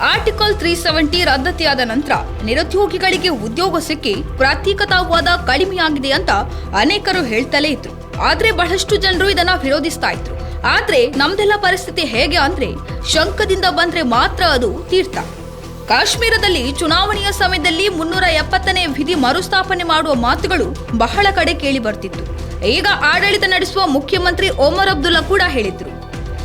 Article three seventy ರದ್ದತಿಯಾದ ನಂತರ ನಿರುದ್ಯೋಗಿಗಳಿಗೆ ಉದ್ಯೋಗ ಸಿಕ್ಕಿ ಪ್ರತ್ಯೇಕತಾವಾದ ಕಡಿಮೆಯಾಗಿದೆ ಅಂತ ಅನೇಕರು ಹೇಳ್ತಲೇ ಇದ್ರು. ಆದ್ರೆ ಬಹಳಷ್ಟು ಜನರು ಇದನ್ನ ವಿರೋಧಿಸ್ತಾ ಇದ್ರು. ಆದ್ರೆ ನಮ್ದೆಲ್ಲ ಪರಿಸ್ಥಿತಿ ಹೇಗೆ ಅಂದ್ರೆ ಶಂಕದಿಂದ ಬಂದ್ರೆ ಮಾತ್ರ ಅದು ತೀರ್ಥ. ಕಾಶ್ಮೀರದಲ್ಲಿ ಚುನಾವಣೆಯ ಸಮಯದಲ್ಲಿ ಮುನ್ನೂರ ಎಪ್ಪತ್ತನೇ ವಿಧಿ ಮರುಸ್ಥಾಪನೆ ಮಾಡುವ ಮಾತುಗಳು ಬಹಳ ಕಡೆ ಕೇಳಿ ಬರ್ತಿತ್ತು. ಈಗ ಆಡಳಿತ ನಡೆಸುವ ಮುಖ್ಯಮಂತ್ರಿ ಓಮರ್ ಅಬ್ದುಲ್ಲಾ ಕೂಡ ಹೇಳಿದ್ರು.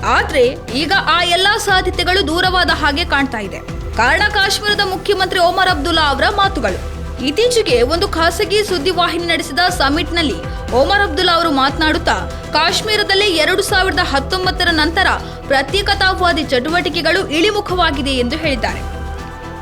ಆದ್ರೆ ಈಗ ಆ ಎಲ್ಲಾ ಸಾಧ್ಯತೆಗಳು ದೂರವಾದ ಹಾಗೆ ಕಾಣ್ತಾ ಇದೆ. ಕಾರಣ ಕಾಶ್ಮೀರದ ಮುಖ್ಯಮಂತ್ರಿ ಒಮರ್ ಅಬ್ದುಲ್ಲಾ ಅವರ ಮಾತುಗಳು. ಇತ್ತೀಚೆಗೆ ಒಂದು ಖಾಸಗಿ ಸುದ್ದಿವಾಹಿನಿ ನಡೆಸಿದ ಸಮಿಟ್ನಲ್ಲಿ ಒಮರ್ ಅಬ್ದುಲ್ಲಾ ಅವರು ಮಾತನಾಡುತ್ತಾ, ಕಾಶ್ಮೀರದಲ್ಲಿ ಎರಡು ಸಾವಿರದ ಹತ್ತೊಂಬತ್ತರ ನಂತರ ಪ್ರತ್ಯೇಕತಾವಾದಿ ಚಟುವಟಿಕೆಗಳು ಇಳಿಮುಖವಾಗಿದೆ ಎಂದು ಹೇಳಿದ್ದಾರೆ.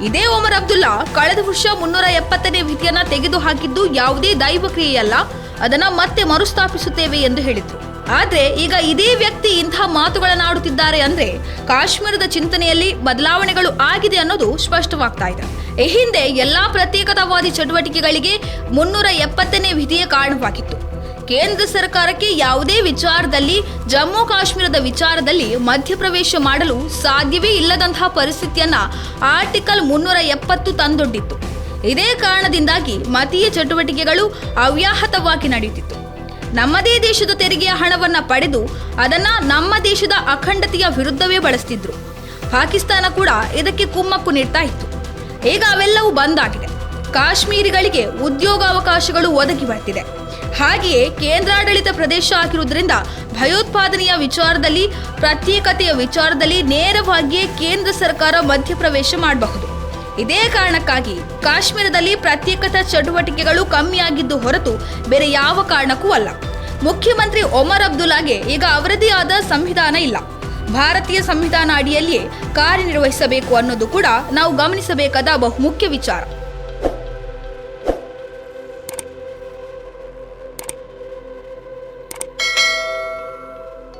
ಇದೇ ಒಮರ್ ಅಬ್ದುಲ್ಲಾ ಕಳೆದ ವರ್ಷ ಮುನ್ನೂರ ಎಪ್ಪತ್ತನೇ ವಿಧಿಯನ್ನ ತೆಗೆದುಹಾಕಿದ್ದು ಯಾವುದೇ ದೈವ ಕ್ರಿಯೆಯಲ್ಲ ಅದನ್ನ ಮತ್ತೆ ಮರುಸ್ಥಾಪಿಸುತ್ತೇವೆ ಎಂದು ಹೇಳಿದ್ರು. ಆದ್ರೆ ಈಗ ಇದೇ ವ್ಯಕ್ತಿ ಇಂತಹ ಮಾತುಗಳನ್ನು ಆಡುತ್ತಿದ್ದಾರೆ ಅಂದ್ರೆ ಕಾಶ್ಮೀರದ ಚಿಂತನೆಯಲ್ಲಿ ಬದಲಾವಣೆಗಳು ಆಗಿದೆ ಅನ್ನೋದು ಸ್ಪಷ್ಟವಾಗ್ತಾ ಇದೆ. ಈ ಹಿಂದೆ ಎಲ್ಲಾ ಪ್ರತ್ಯೇಕತಾವಾದಿ ಚಟುವಟಿಕೆಗಳಿಗೆ ಮುನ್ನೂರ ಎಪ್ಪತ್ತನೇ ವಿಧಿಯೇ ಕಾರಣವಾಗಿತ್ತು. ಕೇಂದ್ರ ಸರ್ಕಾರಕ್ಕೆ ಯಾವುದೇ ವಿಚಾರದಲ್ಲಿ ಜಮ್ಮು ಕಾಶ್ಮೀರದ ವಿಚಾರದಲ್ಲಿ ಮಧ್ಯಪ್ರವೇಶ ಮಾಡಲು ಸಾಧ್ಯವೇ ಇಲ್ಲದಂತಹ ಪರಿಸ್ಥಿತಿಯನ್ನ ಆರ್ಟಿಕಲ್ ಮುನ್ನೂರ ಎಪ್ಪತ್ತು ತಂದೊಡ್ಡಿತ್ತು. ಇದೇ ಕಾರಣದಿಂದಾಗಿ ಮತೀಯ ಚಟುವಟಿಕೆಗಳು ಅವ್ಯಾಹತವಾಗಿ ನಡೆಯುತ್ತಿತ್ತು. ನಮ್ಮದೇ ದೇಶದ ತೆರಿಗೆಯ ಹಣವನ್ನ ಪಡೆದು ಅದನ್ನ ನಮ್ಮ ದೇಶದ ಅಖಂಡತೆಯ ವಿರುದ್ಧವೇ ಬಳಸ್ತಿದ್ರು. ಪಾಕಿಸ್ತಾನ ಕೂಡ ಇದಕ್ಕೆ ಕುಮ್ಮಕ್ಕು ನೀಡ್ತಾ ಇತ್ತು. ಈಗ ಅವೆಲ್ಲವೂ ಬಂದಾಗಿದೆ. ಕಾಶ್ಮೀರಿಗಳಿಗೆ ಉದ್ಯೋಗಾವಕಾಶಗಳು ಒದಗಿ ಬರ್ತಿದೆ. ಹಾಗೆಯೇ ಕೇಂದ್ರಾಡಳಿತ ಪ್ರದೇಶ ಆಗಿರುವುದರಿಂದ ಭಯೋತ್ಪಾದನೆಯ ವಿಚಾರದಲ್ಲಿ, ಪ್ರತ್ಯೇಕತೆಯ ವಿಚಾರದಲ್ಲಿ ನೇರವಾಗಿಯೇ ಕೇಂದ್ರ ಸರ್ಕಾರ ಮಧ್ಯಪ್ರವೇಶ ಮಾಡಬಹುದು. ಇದೇ ಕಾರಣಕ್ಕಾಗಿ ಕಾಶ್ಮೀರದಲ್ಲಿ ಪ್ರತ್ಯೇಕತಾ ಚಟುವಟಿಕೆಗಳು ಕಮ್ಮಿಯಾಗಿದ್ದು ಹೊರತು ಬೇರೆ ಯಾವ ಕಾರಣಕ್ಕೂ ಅಲ್ಲ. ಮುಖ್ಯಮಂತ್ರಿ ಒಮರ್ ಅಬ್ದುಲ್ಲಾಗೆ ಈಗ ಅವರದೇ ಆದ ಸಂವಿಧಾನ ಇಲ್ಲ. ಭಾರತೀಯ ಸಂವಿಧಾನ ಅಡಿಯಲ್ಲಿಯೇ ಕಾರ್ಯನಿರ್ವಹಿಸಬೇಕು ಅನ್ನೋದು ಕೂಡ ನಾವು ಗಮನಿಸಬೇಕಾದ ಬಹುಮುಖ್ಯ ವಿಚಾರ.